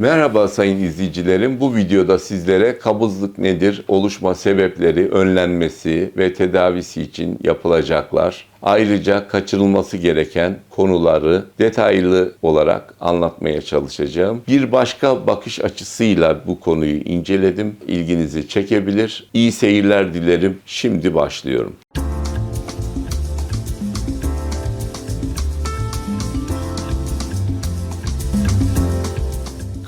Merhaba sayın izleyicilerim. Bu videoda sizlere kabızlık nedir, oluşma sebepleri, önlenmesi ve tedavisi için yapılacaklar, ayrıca kaçırılması gereken konuları detaylı olarak anlatmaya çalışacağım. Bir başka bakış açısıyla bu konuyu inceledim. İlginizi çekebilir. İyi seyirler dilerim. Şimdi başlıyorum.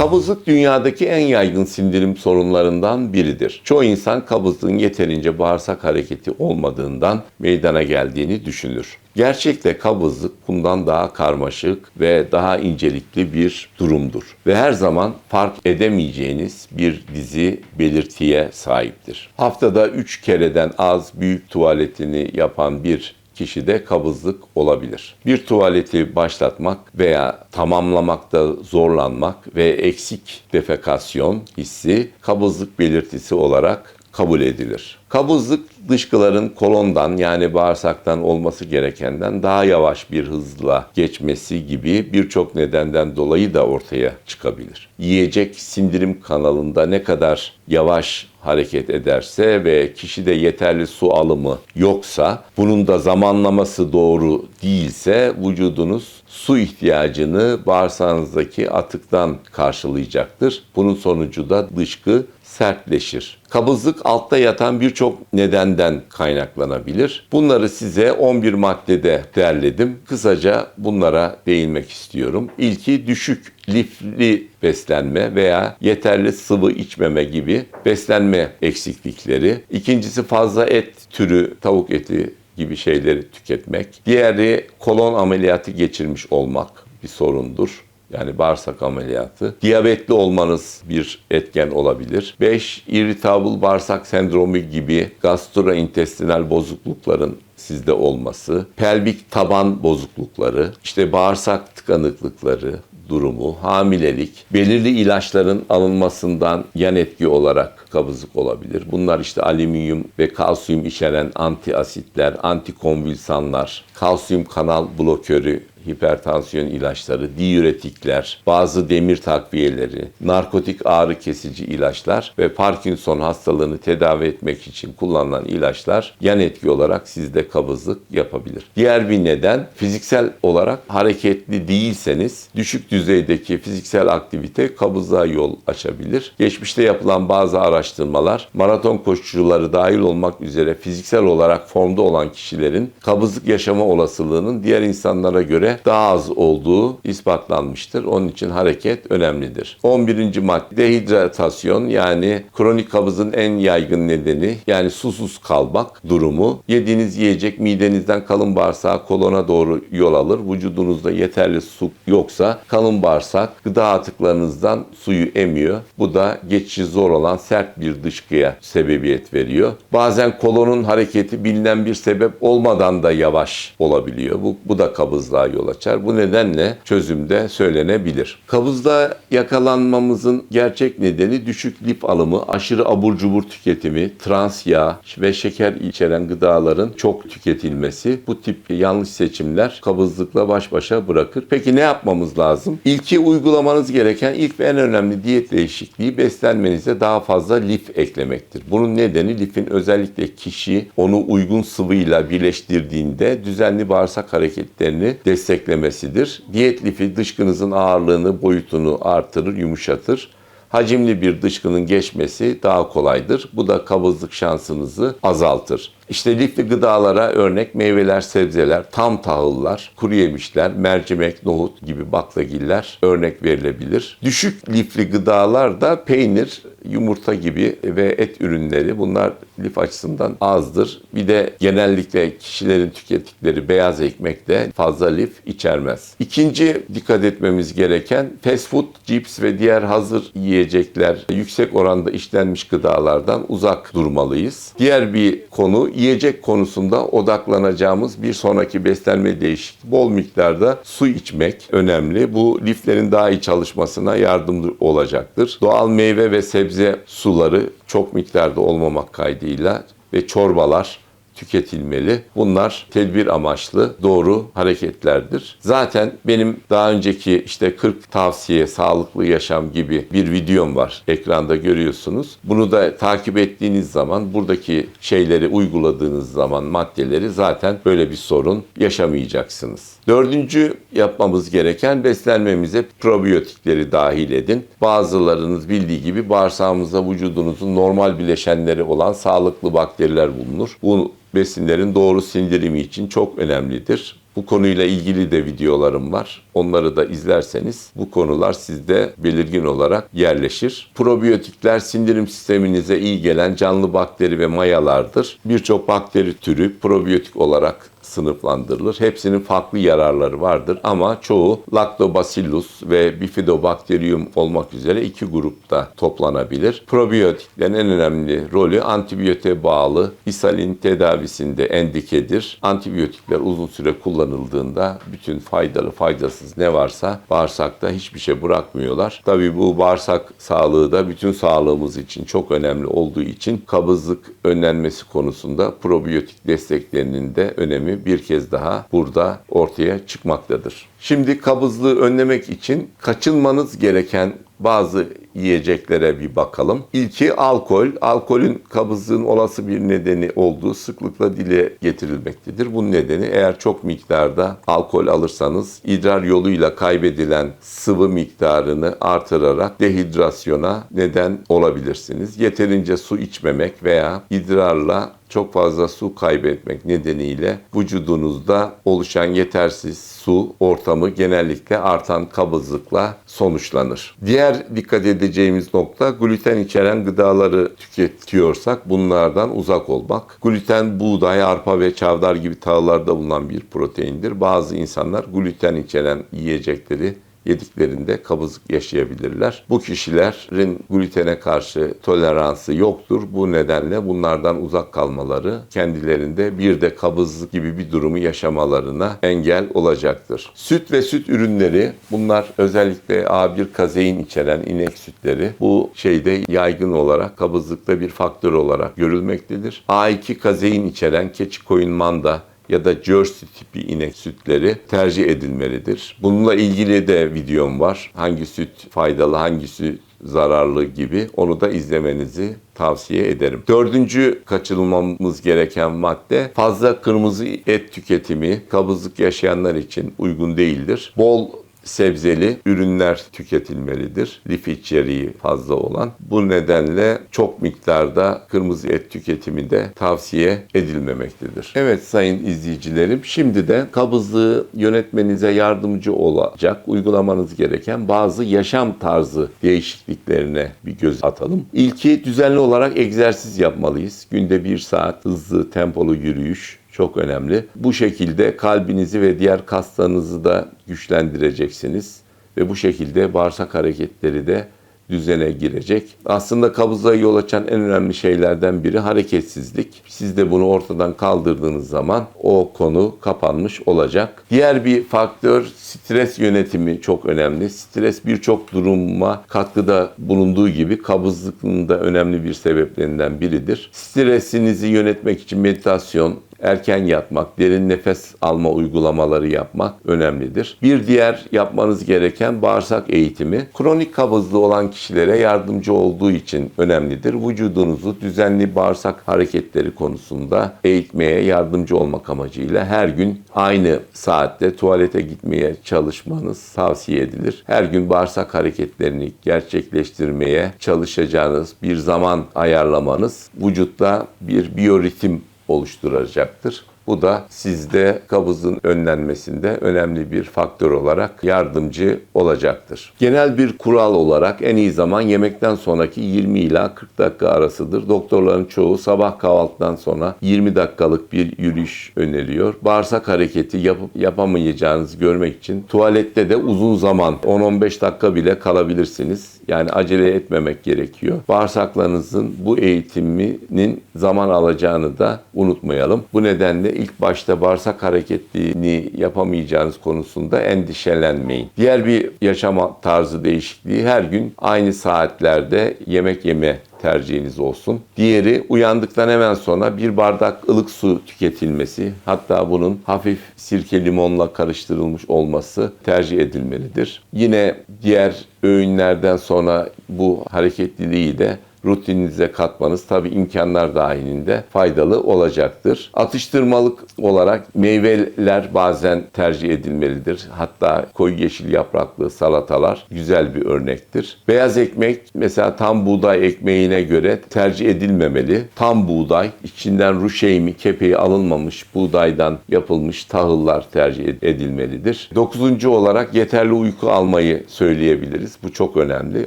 Kabızlık dünyadaki en yaygın sindirim sorunlarından biridir. Çoğu insan kabızlığın yeterince bağırsak hareketi olmadığından meydana geldiğini düşünür. Gerçekte kabızlık bundan daha karmaşık ve daha incelikli bir durumdur. Ve her zaman fark edemeyeceğiniz bir dizi belirtiye sahiptir. Haftada 3 kereden az büyük tuvaletini yapan bir kişide kabızlık olabilir. Bir tuvaleti başlatmak veya tamamlamakta zorlanmak ve eksik defekasyon hissi kabızlık belirtisi olarak kabul edilir. Kabızlık dışkıların kolondan yani bağırsaktan olması gerekenden daha yavaş bir hızla geçmesi gibi birçok nedenden dolayı da ortaya çıkabilir. Yiyecek sindirim kanalında ne kadar yavaş hareket ederse ve kişide yeterli su alımı yoksa, bunun da zamanlaması doğru değilse vücudunuz su ihtiyacını bağırsağınızdaki atıktan karşılayacaktır. Bunun sonucu da dışkı sertleşir. Kabızlık altta yatan birçok nedenden kaynaklanabilir. Bunları size 11 maddede derledim. Kısaca bunlara değinmek istiyorum. İlki düşük lifli beslenme veya yeterli sıvı içmeme gibi beslenme eksiklikleri. İkincisi fazla et türü, tavuk eti gibi şeyleri tüketmek. Diğeri kolon ameliyatı geçirmiş olmak bir sorundur. Yani bağırsak ameliyatı. Diyabetli olmanız bir etken olabilir. 5. irritable bağırsak sendromu gibi gastrointestinal bozuklukların sizde olması, pelvik taban bozuklukları, işte bağırsak tıkanıklıkları, durumu, hamilelik, belirli ilaçların alınmasından yan etki olarak kabızlık olabilir. Bunlar işte alüminyum ve kalsiyum içeren antiasitler, antikonvülsanlar, kalsiyum kanal blokörü, hipertansiyon ilaçları, diüretikler, bazı demir takviyeleri, narkotik ağrı kesici ilaçlar ve Parkinson hastalığını tedavi etmek için kullanılan ilaçlar yan etki olarak sizde kabızlık yapabilir. Diğer bir neden fiziksel olarak hareketli değilseniz düşük düzeydeki fiziksel aktivite kabızlığa yol açabilir. Geçmişte yapılan bazı araştırmalar maraton koşucuları dahil olmak üzere fiziksel olarak formda olan kişilerin kabızlık yaşama olasılığının diğer insanlara göre daha az olduğu ispatlanmıştır. Onun için hareket önemlidir. 11. madde dehidratasyon yani kronik kabızın en yaygın nedeni yani susuz kalmak durumu. Yediğiniz yiyecek midenizden kalın bağırsağa kolona doğru yol alır. Vücudunuzda yeterli su yoksa kalın bağırsak gıda atıklarınızdan suyu emiyor. Bu da geçişi zor olan sert bir dışkıya sebebiyet veriyor. Bazen kolonun hareketi bilinen bir sebep olmadan da yavaş olabiliyor. Bu, bu da kabızlığa yol açar. Bu nedenle çözümde söylenebilir. Kabızda yakalanmamızın gerçek nedeni düşük lif alımı, aşırı abur cubur tüketimi, trans yağ ve şeker içeren gıdaların çok tüketilmesi bu tip yanlış seçimler kabızlıkla baş başa bırakır. Peki ne yapmamız lazım? İlki uygulamanız gereken ilk ve en önemli diyet değişikliği beslenmenize daha fazla lif eklemektir. Bunun nedeni lifin özellikle kişi onu uygun sıvıyla birleştirdiğinde düzenli bağırsak hareketlerini desteklemesidir. Diyet lifi dışkınızın ağırlığını, boyutunu artırır, yumuşatır. Hacimli bir dışkının geçmesi daha kolaydır. Bu da kabızlık şansınızı azaltır. İşte lifli gıdalara örnek meyveler, sebzeler, tam tahıllar, kuru yemişler, mercimek, nohut gibi baklagiller örnek verilebilir. Düşük lifli gıdalar da peynir, yumurta gibi ve et ürünleri bunlar lif açısından azdır. Bir de genellikle kişilerin tükettikleri beyaz ekmek de fazla lif içermez. İkinci dikkat etmemiz gereken fast food, cips ve diğer hazır yiyecekler yüksek oranda işlenmiş gıdalardan uzak durmalıyız. Diğer bir konu yiyecek konusunda odaklanacağımız bir sonraki beslenme değişikliği bol miktarda su içmek önemli. Bu liflerin daha iyi çalışmasına yardımcı olacaktır. Doğal meyve ve sebze suları çok miktarda olmamak kaydıyla ve çorbalar tüketilmeli. Bunlar tedbir amaçlı doğru hareketlerdir. Zaten benim daha önceki işte 40 tavsiye sağlıklı yaşam gibi bir videom var. Ekranda görüyorsunuz. Bunu da takip ettiğiniz zaman buradaki şeyleri uyguladığınız zaman maddeleri zaten böyle bir sorun yaşamayacaksınız. Dördüncü yapmamız gereken beslenmemize probiyotikleri dahil edin. Bazılarınız bildiği gibi bağırsağımızda vücudunuzun normal bileşenleri olan sağlıklı bakteriler bulunur. Bu besinlerin doğru sindirimi için çok önemlidir. Bu konuyla ilgili de videolarım var. Onları da izlerseniz bu konular sizde belirgin olarak yerleşir. Probiyotikler sindirim sisteminize iyi gelen canlı bakteri ve mayalardır. Birçok bakteri türü probiyotik olarak sınıflandırılır. Hepsinin farklı yararları vardır ama çoğu Lactobacillus ve Bifidobacterium olmak üzere iki grupta toplanabilir. Probiyotiklerin en önemli rolü antibiyotiğe bağlı ishalin tedavisinde endikedir. Antibiyotikler uzun süre kullanıldığında bütün faydalı faydasız ne varsa bağırsakta hiçbir şey bırakmıyorlar. Tabii bu bağırsak sağlığı da bütün sağlığımız için çok önemli olduğu için kabızlık önlenmesi konusunda probiyotik desteklerinin de önemi bir kez daha burada ortaya çıkmaktadır. Şimdi kabızlığı önlemek için kaçınmanız gereken bazı yiyeceklere bir bakalım. İlki alkol. Alkolün kabızlığın olası bir nedeni olduğu sıklıkla dile getirilmektedir. Bunun nedeni eğer çok miktarda alkol alırsanız idrar yoluyla kaybedilen sıvı miktarını artırarak dehidrasyona neden olabilirsiniz. Yeterince su içmemek veya idrarla çok fazla su kaybetmek nedeniyle vücudunuzda oluşan yetersiz su ortamı genellikle artan kabızlıkla sonuçlanır. Diğer dikkat edeceğimiz nokta gluten içeren gıdaları tüketiyorsak bunlardan uzak olmak. Gluten buğday, arpa ve çavdar gibi tahıllarda bulunan bir proteindir. Bazı insanlar gluten içeren yiyecekleri yediklerinde kabızlık yaşayabilirler. Bu kişilerin glutene karşı toleransı yoktur. Bu nedenle bunlardan uzak kalmaları kendilerinde bir de kabızlık gibi bir durumu yaşamalarına engel olacaktır. Süt ve süt ürünleri bunlar özellikle A1 kazein içeren inek sütleri bu şeyde yaygın olarak kabızlıkta bir faktör olarak görülmektedir. A2 kazein içeren keçi koyun manda ya da Jersey tipi inek sütleri tercih edilmelidir. Bununla ilgili de videom var. Hangi süt faydalı, hangi süt zararlı gibi onu da izlemenizi tavsiye ederim. Dördüncü kaçırılmamız gereken madde fazla kırmızı et tüketimi kabızlık yaşayanlar için uygun değildir. Bol sebzeli ürünler tüketilmelidir. Lif içeriği fazla olan. Bu nedenle çok miktarda kırmızı et tüketimi de tavsiye edilmemektedir. Evet sayın izleyicilerim şimdi de kabızlığı yönetmenize yardımcı olacak uygulamanız gereken bazı yaşam tarzı değişikliklerine bir göz atalım. İlki düzenli olarak egzersiz yapmalıyız. Günde bir saat hızlı tempolu yürüyüş, çok önemli. Bu şekilde kalbinizi ve diğer kaslarınızı da güçlendireceksiniz ve bu şekilde bağırsak hareketleri de düzene girecek. Aslında kabızlığa yol açan en önemli şeylerden biri hareketsizlik. Siz de bunu ortadan kaldırdığınız zaman o konu kapanmış olacak. Diğer bir faktör stres yönetimi çok önemli. Stres birçok duruma katkıda bulunduğu gibi kabızlığın da önemli bir sebeplerinden biridir. Stresinizi yönetmek için meditasyon, erken yatmak, derin nefes alma uygulamaları yapmak önemlidir. Bir diğer yapmanız gereken bağırsak eğitimi. Kronik kabızlığı olan kişilere yardımcı olduğu için önemlidir. Vücudunuzu düzenli bağırsak hareketleri konusunda eğitmeye yardımcı olmak amacıyla her gün aynı saatte tuvalete gitmeye çalışmanız tavsiye edilir. Her gün bağırsak hareketlerini gerçekleştirmeye çalışacağınız bir zaman ayarlamanız vücutta bir biyoritim oluşturacaktır. Bu da sizde kabızın önlenmesinde önemli bir faktör olarak yardımcı olacaktır. Genel bir kural olarak en iyi zaman yemekten sonraki 20 ila 40 dakika arasıdır. Doktorların çoğu sabah kahvaltıdan sonra 20 dakikalık bir yürüyüş öneriyor. Bağırsak hareketi yapıp yapamayacağınızı görmek için tuvalette de uzun zaman 10-15 dakika bile kalabilirsiniz. Yani acele etmemek gerekiyor. Bağırsaklarınızın bu eğitiminin zaman alacağını da unutmayalım. Bu nedenle ilk başta bağırsak hareketliğini yapamayacağınız konusunda endişelenmeyin. Diğer bir yaşama tarzı değişikliği her gün aynı saatlerde yemek yeme tercihiniz olsun. Diğeri uyandıktan hemen sonra bir bardak ılık su tüketilmesi. Hatta bunun hafif sirke limonla karıştırılmış olması tercih edilmelidir. Yine diğer öğünlerden sonra bu hareketliliği de rutininize katmanız tabi imkanlar dahilinde faydalı olacaktır. Atıştırmalık olarak meyveler bazen tercih edilmelidir. Hatta koyu yeşil yapraklı salatalar güzel bir örnektir. Beyaz ekmek mesela tam buğday ekmeğine göre tercih edilmemeli. Tam buğday, içinden ruşeymi, kepeği alınmamış buğdaydan yapılmış tahıllar tercih edilmelidir. Dokuzuncu olarak yeterli uyku almayı söyleyebiliriz. Bu çok önemli.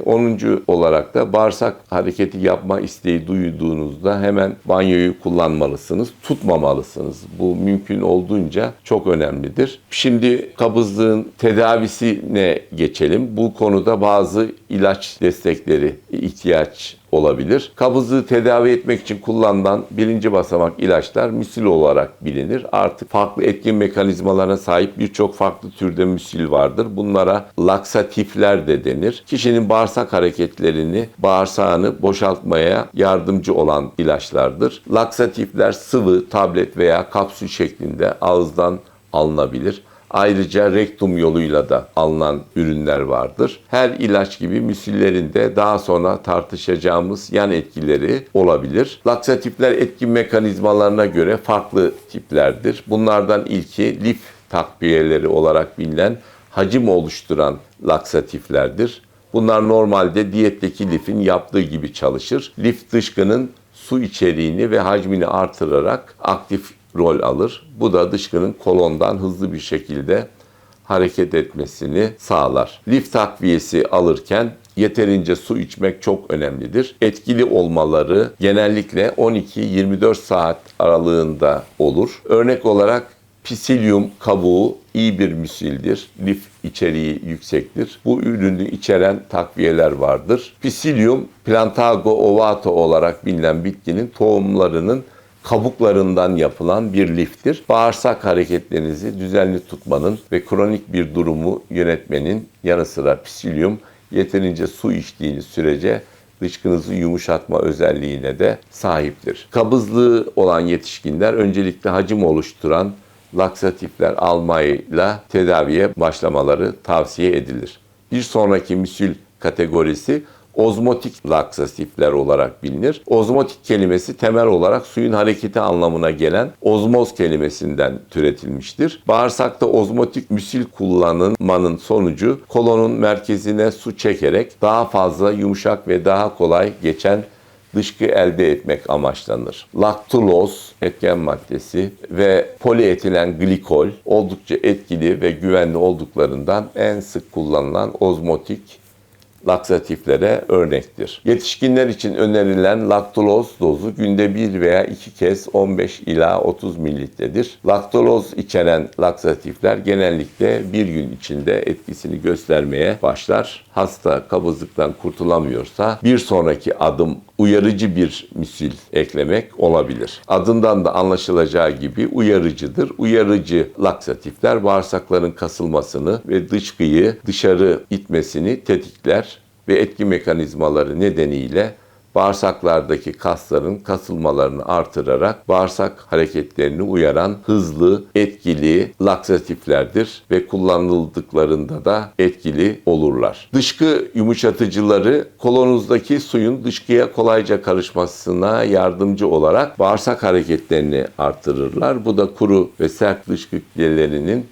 Onuncu olarak da bağırsak hareketi yapma isteği duyduğunuzda hemen banyoyu kullanmalısınız. Tutmamalısınız. Bu mümkün olduğunca çok önemlidir. Şimdi kabızlığın tedavisine geçelim. Bu konuda bazı ilaç destekleri ihtiyaç olabilir. Kabızlığı tedavi etmek için kullanılan birinci basamak ilaçlar müsil olarak bilinir. Artık farklı etkin mekanizmalarına sahip birçok farklı türde müsil vardır. Bunlara laksatifler de denir. Kişinin bağırsak hareketlerini, bağırsağını boşaltmaya yardımcı olan ilaçlardır. Laksatifler sıvı, tablet veya kapsül şeklinde ağızdan alınabilir. Ayrıca rektum yoluyla da alınan ürünler vardır. Her ilaç gibi müsillerin de daha sonra tartışacağımız yan etkileri olabilir. Laksatifler etkin mekanizmalarına göre farklı tiplerdir. Bunlardan ilki lif takviyeleri olarak bilinen hacim oluşturan laksatiflerdir. Bunlar normalde diyetteki lifin yaptığı gibi çalışır. Lif dışkının su içeriğini ve hacmini artırarak aktif rol alır. Bu da dışkının kolondan hızlı bir şekilde hareket etmesini sağlar. Lif takviyesi alırken yeterince su içmek çok önemlidir. Etkili olmaları genellikle 12-24 saat aralığında olur. Örnek olarak Pisilyum kabuğu iyi bir müsildir. Lif içeriği yüksektir. Bu ürünü içeren takviyeler vardır. Pisilyum Plantago ovata olarak bilinen bitkinin tohumlarının kabuklarından yapılan bir liftir. Bağırsak hareketlerinizi düzenli tutmanın ve kronik bir durumu yönetmenin yanı sıra pisilyum yeterince su içtiğiniz sürece dışkınızı yumuşatma özelliğine de sahiptir. Kabızlığı olan yetişkinler öncelikle hacim oluşturan laksatifler almayla tedaviye başlamaları tavsiye edilir. Bir sonraki müsil kategorisi ozmotik laksatifler olarak bilinir. Ozmotik kelimesi temel olarak suyun hareketi anlamına gelen ozmoz kelimesinden türetilmiştir. Bağırsakta ozmotik müsil kullanılmanın sonucu kolonun merkezine su çekerek daha fazla yumuşak ve daha kolay geçen dışkı elde etmek amaçlanır. Laktuloz etken maddesi ve polietilen glikol oldukça etkili ve güvenli olduklarından en sık kullanılan ozmotik laksatiflere örnektir. Yetişkinler için önerilen laktuloz dozu günde bir veya iki kez 15 ila 30 mililitredir. Laktuloz içeren laksatifler genellikle bir gün içinde etkisini göstermeye başlar. Hasta kabızlıktan kurtulamıyorsa bir sonraki adım uyarıcı bir misil eklemek olabilir. Adından da anlaşılacağı gibi uyarıcıdır. Uyarıcı laksatifler bağırsakların kasılmasını ve dışkıyı dışarı itmesini tetikler ve etki mekanizmaları nedeniyle bağırsaklardaki kasların kasılmalarını artırarak bağırsak hareketlerini uyaran hızlı, etkili laksatiflerdir ve kullanıldıklarında da etkili olurlar. Dışkı yumuşatıcıları kolonuzdaki suyun dışkıya kolayca karışmasına yardımcı olarak bağırsak hareketlerini artırırlar. Bu da kuru ve sert dışkı kütlelerinin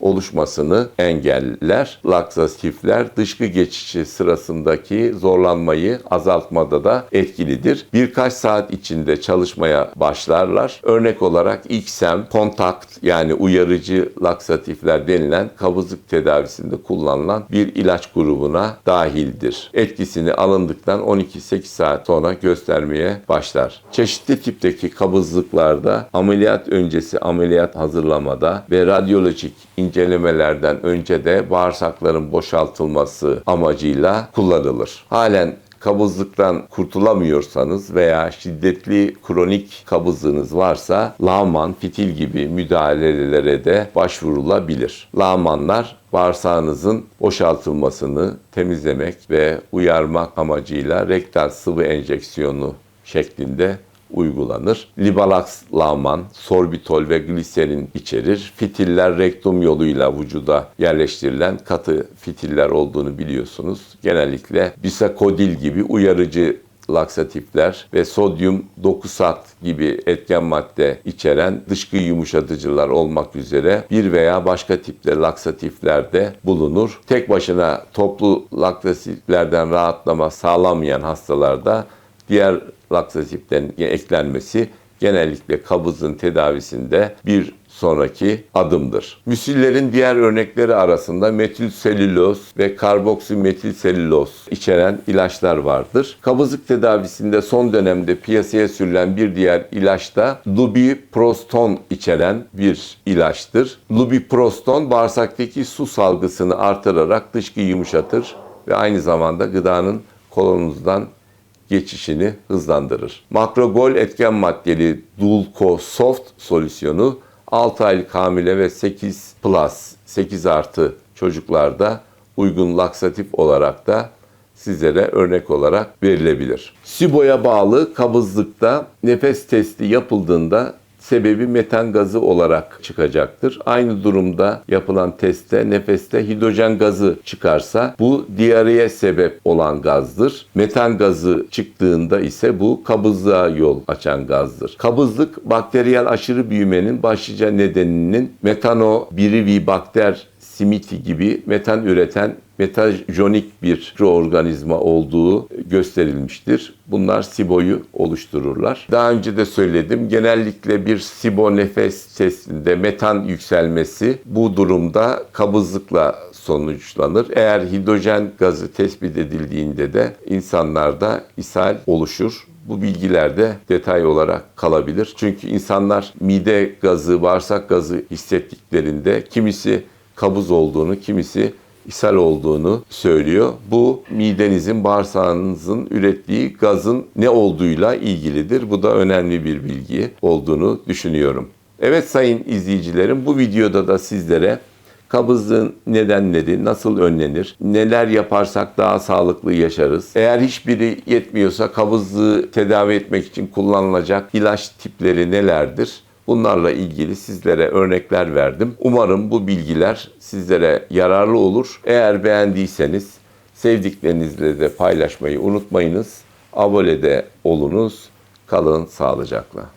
oluşmasını engeller. Laksatifler dışkı geçişi sırasındaki zorlanmayı azaltmada da etkilidir. Birkaç saat içinde çalışmaya başlarlar. Örnek olarak XM, kontakt yani uyarıcı laksatifler denilen kabızlık tedavisinde kullanılan bir ilaç grubuna dahildir. Etkisini alındıktan 12-8 saat sonra göstermeye başlar. Çeşitli tipteki kabızlıklarda ameliyat öncesi ameliyat hazırlamada ve radyolojik incelemelerden önce de bağırsakların boşaltılması amacıyla kullanılır. Halen kabızlıktan kurtulamıyorsanız veya şiddetli kronik kabızlığınız varsa lağman, fitil gibi müdahalelere de başvurulabilir. Lağmanlar bağırsağınızın boşaltılmasını temizlemek ve uyarmak amacıyla rektal sıvı enjeksiyonu şeklinde uygulanır. Libalax lağman, sorbitol ve gliserin içerir. Fitiller rektum yoluyla vücuda yerleştirilen katı fitiller olduğunu biliyorsunuz. Genellikle bisakodil gibi uyarıcı laksatifler ve sodyum dokusat gibi etken madde içeren dışkı yumuşatıcılar olmak üzere bir veya başka tipte laksatiflerde bulunur. Tek başına toplu laksatiflerden rahatlama sağlamayan hastalarda diğer laksatiflerin eklenmesi genellikle kabızın tedavisinde bir sonraki adımdır. Müsillerin diğer örnekleri arasında metilselüloz ve karboksimetilselüloz içeren ilaçlar vardır. Kabızlık tedavisinde son dönemde piyasaya sürülen bir diğer ilaç da lubiproston içeren bir ilaçtır. Lubiproston bağırsaktaki su salgısını artırarak dışkıyı yumuşatır ve aynı zamanda gıdanın kolonunuzdan geçişini hızlandırır. Makrogol etken maddeli Dulcosoft solüsyonu 6 aylık hamile ve 8 plus 8 artı çocuklarda uygun laksatif olarak da sizlere örnek olarak verilebilir. SIBO'ya bağlı kabızlıkta nefes testi yapıldığında sebebi metan gazı olarak çıkacaktır. Aynı durumda yapılan testte nefeste hidrojen gazı çıkarsa bu diyareye sebep olan gazdır. Metan gazı çıktığında ise bu kabızlığa yol açan gazdır. Kabızlık bakteriyel aşırı büyümenin başlıca nedeninin metanobirivibakter simiti gibi metan üreten metajonik bir mikroorganizma olduğu gösterilmiştir. Bunlar SIBO'yu oluştururlar. Daha önce de söyledim. Genellikle bir SIBO nefes testinde metan yükselmesi bu durumda kabızlıkla sonuçlanır. Eğer hidrojen gazı tespit edildiğinde de insanlarda ishal oluşur. Bu bilgiler de detay olarak kalabilir. Çünkü insanlar mide gazı, bağırsak gazı hissettiklerinde kimisi kabız olduğunu, kimisi ishal olduğunu söylüyor. Bu midenizin, bağırsağınızın ürettiği gazın ne olduğuyla ilgilidir. Bu da önemli bir bilgi olduğunu düşünüyorum. Evet sayın izleyicilerim bu videoda da sizlere kabızlığın nedenleri, nasıl önlenir, neler yaparsak daha sağlıklı yaşarız. Eğer hiçbiri yetmiyorsa kabızlığı tedavi etmek için kullanılacak ilaç tipleri nelerdir? Bunlarla ilgili sizlere örnekler verdim. Umarım bu bilgiler sizlere yararlı olur. Eğer beğendiyseniz sevdiklerinizle de paylaşmayı unutmayınız. Abone de olunuz. Kalın sağlıcakla.